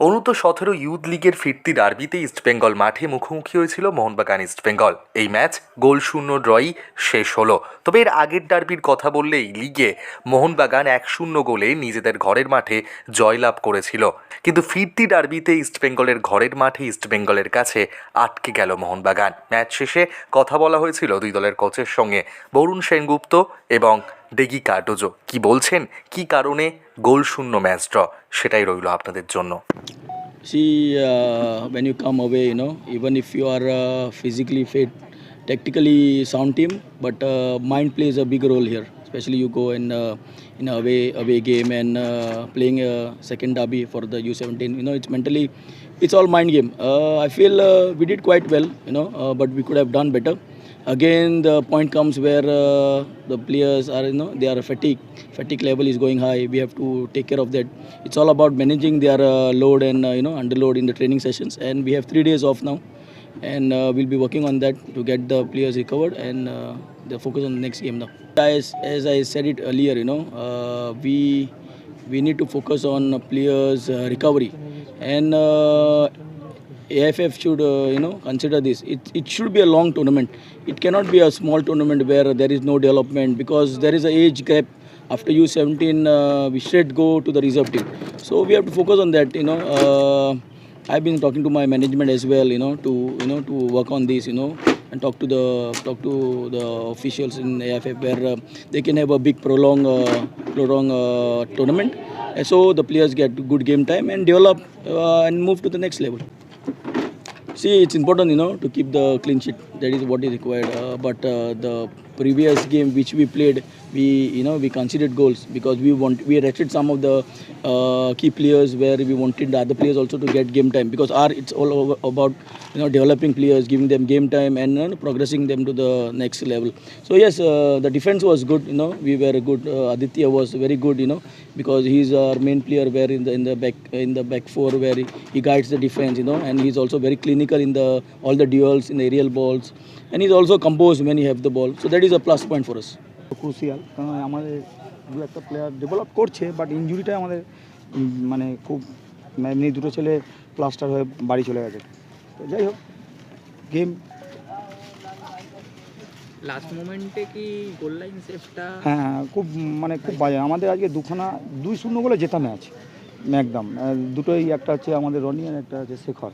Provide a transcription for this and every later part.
অনূর্ধ্ব সতেরো ইউথ লিগের ফিরতি ডার্বিতে ইস্টবেঙ্গল মাঠে মুখোমুখি হয়েছিল মোহনবাগান ইস্টবেঙ্গল এই ম্যাচ গোল শূন্য ড্রয়ই শেষ হলো। তবে এর আগের ডার্বির কথা বললেই লিগে মোহনবাগান এক শূন্য গোলে নিজেদের ঘরের মাঠে জয়লাভ করেছিল। কিন্তু ফিরতি ডার্বিতে ইস্টবেঙ্গলের ঘরের মাঠে ইস্টবেঙ্গলের কাছে আটকে গেল মোহনবাগান। ম্যাচ শেষে কথা বলা হয়েছিল দুই দলের কোচের সঙ্গে। বরুণ সেনগুপ্ত এবং ডেগি কার্টোজো কি বলছেন? কি কারণে গোল শূন্য ম্যাচ ড্র? সেটাই রইল আপনাদের জন্য। See when you come way you even if you are physically fit tactically sound team but mind plays a big role here specially you go in in away away game and playing second derby for the U seventeen you know it's mentally it's all mind game I feel we did quite well you know but we could have done better Again, the point comes where uh, the players are, you know, they are fatigue. Fatigue level is going high. We have to take care of that. It's all about managing their uh, load and uh, you know underload in the training sessions. And we have three days off now, and uh, we'll be working on that to get the players recovered and uh, the focus on the next game now. As as I said it earlier, you know, uh, we we need to focus on players' uh, recovery and. Uh, AFF should uh, you know consider this. It, it should be a long tournament. It cannot be a small tournament where there is no development because there is a age gap. After U17, uh, we should go to the reserve team. So we have to focus on that. You know, uh, I've been talking to my management as well. You know, to you know to work on this. You know, and talk to the talk to the officials in AFF where uh, they can have a big prolong uh, prolong uh, tournament. So the players get good game time and develop uh, and move to the next level. See, it's important, you know, to keep the clean sheet. That is what is required. Uh, but uh, the previous game which we played, we, you know, we considered goals because we want we rested some of the uh, key players where we wanted the other players also to get game time because our it's all about you know developing players, giving them game time and you know, progressing them to the next level. So yes, uh, the defense was good. You know, we were good. Uh, Aditya was very good. You know, because he's our main player where in the in the back in the back four where he, he guides the defense. You know, and he's also very clinical in the all the duels in the aerial balls, and he's also composed when he have the ball. So that is a plus point for us. Crucial কারণ আমাদের দু একটা player develop করছে but ইঞ্জুরিটাই আমাদের মানে খুব মানে এমনি দুটো ছেলে প্লাস্টার হয়ে বাড়ি চলে গেছে। তো যাই হোক গেম লাস্ট মোমেন্টে কি গোল লাইন সেফটা হ্যাঁ হ্যাঁ, খুব মানে খুব বাজে। আমাদের আজকে দুখানা দুই শূন্য বলে জেতা ম্যাচ একদম। দুটোই একটা হচ্ছে আমাদের রনি আর একটা হচ্ছে শেখর।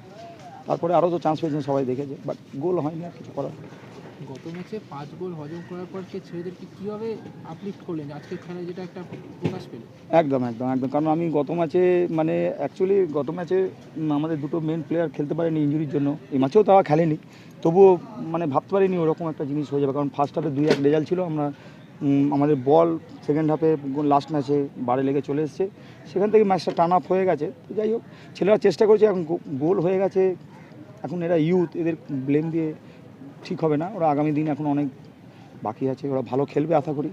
তারপরে আরও তো চান্স পেয়েছেন সবাই দেখেছে বাট গোল হয়নি আর কিছু করার গত ম্যাচে পাঁচ গোল হজম করার পর কে ছেলেদেরকে কীভাবে আপলিফ্ট করলেন? আজকের খেলায় যেটা একটা প্রকাশ পেল। একদম একদম একদম। কারণ আমি গত ম্যাচে মানে অ্যাকচুয়ালি গত ম্যাচে আমাদের দুটো মেন প্লেয়ার খেলতে পারেনি ইঞ্জুরির জন্য। এই ম্যাচেও তারা খেলেনি। তবুও মানে ভাবতে পারিনি ওরকম একটা জিনিস হয়ে যাবে। কারণ ফার্স্ট হাফে দুই এক রেজাল্ট ছিল। আমরা আমাদের বল সেকেন্ড হাফে লাস্ট ম্যাচে বারে লেগে চলে এসছে। সেখান থেকে ম্যাচটা টার্ন আপ হয়ে গেছে। তো যাই হোক, ছেলেরা চেষ্টা করছে। এখন গোল হয়ে গেছে। এখন এরা ইউথ এদের ব্লেম দিয়ে ঠিক হবে না। ওরা আগামী দিন এখন অনেক বাকি আছে, ওরা ভালো খেলবে আশা করি।